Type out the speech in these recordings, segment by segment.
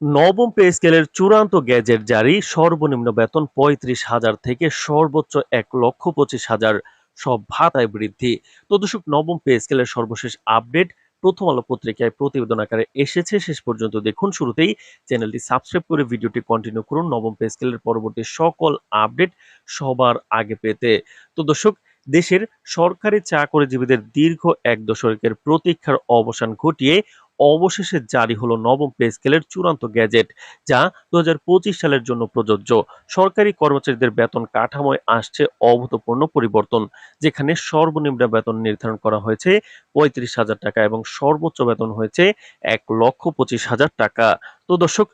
নবম পে স্কেলের চূড়ান্ত গ্যাজেট জারি, সর্বনিম্ন বেতন পঁয়ত্রিশ হাজার থেকে সর্বোচ্চ এক লক্ষ পঁচিশ হাজার, সব ভাতায় বৃদ্ধি। তো দর্শক, নবম পে স্কেলের সর্বশেষ আপডেট প্রথম আলো পত্রিকায় প্রতিবেদন আকারে এসেছে। শেষ পর্যন্ত দেখুন শুরুতেই। চ্যানেলটি সাবস্ক্রাইব করে ভিডিওটি কন্টিনিউ করুন। নবম পে স্কেলের পরবর্তী সকল আপডেট সবার আগে পেতে। তো দর্শক, দেশের সরকারি চাকরিজীবীদের দীর্ঘ এক দশকের প্রতীক্ষার অবসান ঘটিয়ে অবশেষে জারি হলো নবম পে স্কেলের চূড়ান্ত গ্যাজেট, যা দুহাজার পঁচিশ সালের জন্য প্রযোজ্য। সরকারি কর্মচারীদের বেতন কাঠামোয় আসছে অভূতপূর্ণ পরিবর্তন, যেখানে সর্বনিম্ন বেতন নির্ধারণ করা হয়েছে পঁয়ত্রিশ হাজার টাকা এবং সর্বোচ্চ বেতন হয়েছে এক লক্ষ পঁচিশ হাজার টাকা। তো দর্শক,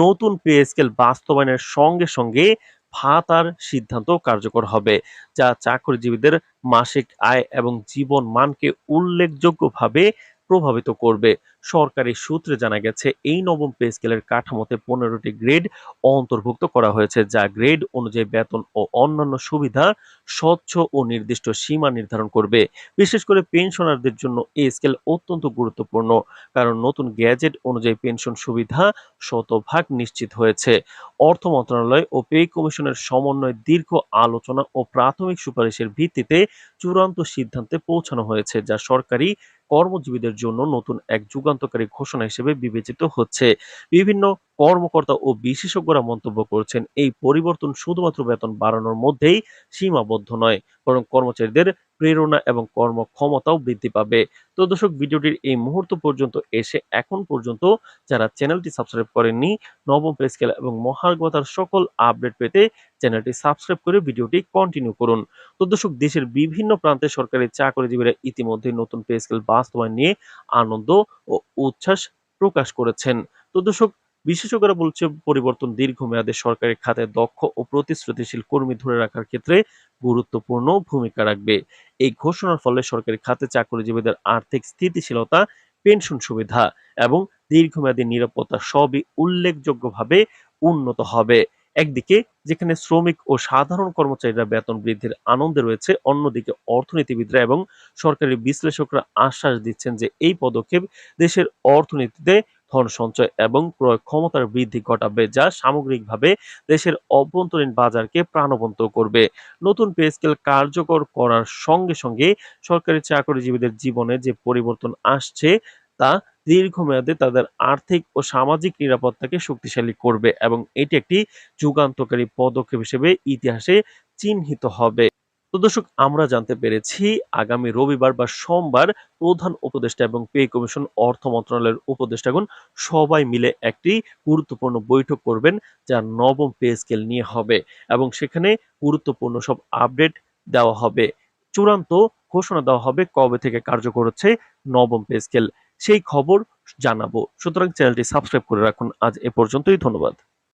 নতুন পে স্কেল বাস্তবায়নের সঙ্গে সঙ্গে ভাতার সিদ্ধান্ত কার্যকর হবে, যা চাকরিজীবীদের মাসিক আয় এবং জীবন মানকে উল্লেখযোগ্যভাবে প্রভাবিত করবে। সরকারি সূত্রে জানা গেছে, এই নবম পে স্কেলের কাঠামোতে পনেরোটি গ্রেড অন্তর্ভুক্ত করা হয়েছে, যা গ্রেড অনুযায়ী বেতন ও অন্যান্য সুবিধা স্বচ্ছ ও নির্দিষ্ট সীমা নির্ধারণ করবে। বিশেষ করে পেনশনারদের জন্য এই স্কেল অত্যন্ত গুরুত্বপূর্ণ, কারণ নতুন গ্যাজেট অনুযায়ী পেনশন সুবিধা শতভাগ নিশ্চিত হয়েছে। অর্থ মন্ত্রণালয় ও পে কমিশনের সমন্বয়ে দীর্ঘ আলোচনা ও প্রাথমিক সুপারিশের ভিত্তিতে চূড়ান্ত সিদ্ধান্তে পৌঁছানো হয়েছে, যা সরকারি কর্মজীবীদের জন্য নতুন এক যুগান্তকারী ঘোষণা হিসেবে বিবেচিত হচ্ছে। বিভিন্ন কর্মকর্তা ও বিশেষজ্ঞরা মন্তব্য করছেন, এই পরিবর্তন শুধুমাত্র বেতন বাড়ানোর মধ্যেই সীমাবদ্ধ নয়, বরং কর্মচারীদের প্রেরণা এবং কর্মক্ষমতাও বৃদ্ধি পাবে। তো দর্শক, ভিডিওটির এই মুহূর্ত পর্যন্ত এসে এখন পর্যন্ত যারা চ্যানেলটি সাবস্ক্রাইব করেননি, নবম পে এবং মহার্গতার সকল আপডেট পেতে চ্যানেলটি সাবস্ক্রাইব করে ভিডিওটি কন্টিনিউ করুন। তো দর্শক, দেশের বিভিন্ন প্রান্তে সরকারি চাকরিজীবীরা ইতিমধ্যে নতুন পে বাস্তবায়ন নিয়ে আনন্দ ও উচ্ছ্বাস প্রকাশ করেছেন। তো দর্শক বিশেষজ্ঞরা বলছে, পরিবর্তন দীর্ঘমেয়াদে সরকারি খাতে দক্ষ ও প্রতিশ্রুতিশীল কর্মী ধরে রাখার ক্ষেত্রে গুরুত্বপূর্ণ ভূমিকা রাখবে। এই ঘোষণার ফলে সরকারি খাতে চাকরিজীবীদের আর্থিক স্থিতিশীলতা, পেনশন সুবিধা এবং দীর্ঘমেয়াদী নিরাপত্তা সবই উল্লেখযোগ্যভাবে উন্নত হবে। একদিকে, যেখানে শ্রমিক ও সাধারণ কর্মচারীরা বেতন বৃদ্ধির আনন্দে রয়েছে, অন্যদিকে অর্থনীতিবিদরা এবং সরকারি বিশ্লেষকরা আশ্বাস দিচ্ছেন যে এই পদক্ষেপ দেশের অর্থনীতিতে ধন সঞ্চয় এবং ক্রয় ক্ষমতার বৃদ্ধি ঘটাবে, যা সামগ্রিকভাবে দেশের অভ্যন্তরীণ বাজারকে প্রাণবন্ত করবে। নতুন পে স্কেল কার্যকর করার সঙ্গে সঙ্গে সরকারি চাকরিজীবীদের জীবনে যে পরিবর্তন আসছে, তা দীর্ঘমেয়াদে তাদের আর্থিক ও সামাজিক নিরাপত্তাকে শক্তিশালী করবে এবং এটি একটি যুগান্তকারী পদক্ষেপ হিসেবে ইতিহাসে চিহ্নিত হবে। তো দর্শক, আমরা জানতে পেরেছি আগামী রবিবার বা সোমবার প্রধান উপদেষ্টা এবং পে কমিশন অর্থ মন্ত্রণালয়ের উপদেষ্টাগণ সবাই মিলে একটি গুরুত্বপূর্ণ বৈঠক করবেন, যা নবম পে স্কেল নিয়ে হবে এবং সেখানে গুরুত্বপূর্ণ সব আপডেট দেওয়া হবে। চূড়ান্ত ঘোষণা দেওয়া হবে কবে থেকে কার্যকর হচ্ছে নবম পে স্কেল। সেই খবর জানাব। সুতরাং চ্যানেলটি সাবস্ক্রাইব করে রাখুন। আজ এ পর্যন্তই, ধন্যবাদ।